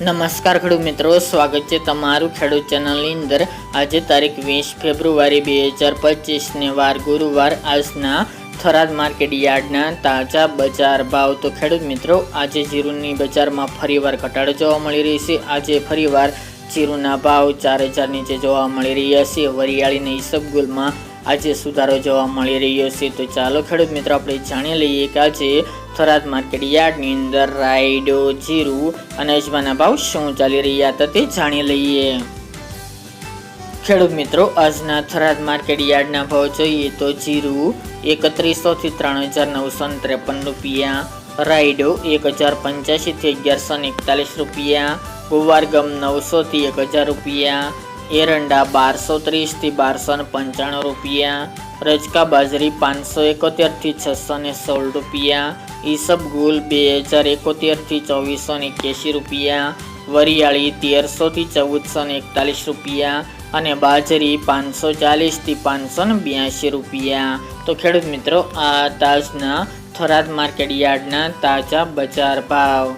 નમસ્કાર ખેડૂત મિત્રો, સ્વાગત છે તમારું ખેડૂત ચેનલની અંદર. આજે તારીખ વીસ ફેબ્રુઆરી બે હજાર પચીસને વાર ગુરુવાર. આજના થરાદ માર્કેટ યાર્ડના તાજા બજાર ભાવ. તો ખેડૂત મિત્રો, આજે જીરુની બજારમાં ફરીવાર ઘટાડો જોવા મળી રહી છે. આજે ફરીવાર જીરુના ભાવ ચાર હજાર નીચે જોવા મળી રહ્યા છે. વરિયાળીની ઈસબગુલમાં આજે સુધારો જોવા મળી રહ્યો છે. તો ચાલો ખેડૂત મિત્રો, આપણે જાણી લઈએ કે આજે થરાદ માર્કેટ યાર્ડની અંદર રાયડો જીરું અને અજમાના ભાવ શું ચાલી રહ્યા હતા તે જાણી લઈએ. ખેડૂત મિત્રો, આજના થરાદ માર્કેટ યાર્ડના ભાવ જોઈએ તો જીરું એકત્રીસો થી ત્રણ હજાર નવસો ને ત્રેપન રૂપિયા રાયડો એક હજાર પંચ્યાસી થી અગિયારસો એકતાલીસ રૂપિયા, ગુવારગમ નવસો થી એક હજાર રૂપિયા એરંડા બારસો ત્રીસથી બારસો ને પંચાણું રૂપિયા, રજકા બાજરી પાંચસો એકોતેરથી છસો ને સોળ રૂપિયા ઈસબગુલ બે હજાર એકોતેરથી ચોવીસો ને એક્યાસી રૂપિયા, વરિયાળી તેરસોથી ચૌદસો ને એકતાલીસ રૂપિયા અને બાજરી પાંચસો ચાલીસથી પાંચસો ને બ્યાસી રૂપિયા. તો ખેડૂત મિત્રો, આ તાજના થરાદ માર્કેટ યાર્ડના તાજા બજાર ભાવ.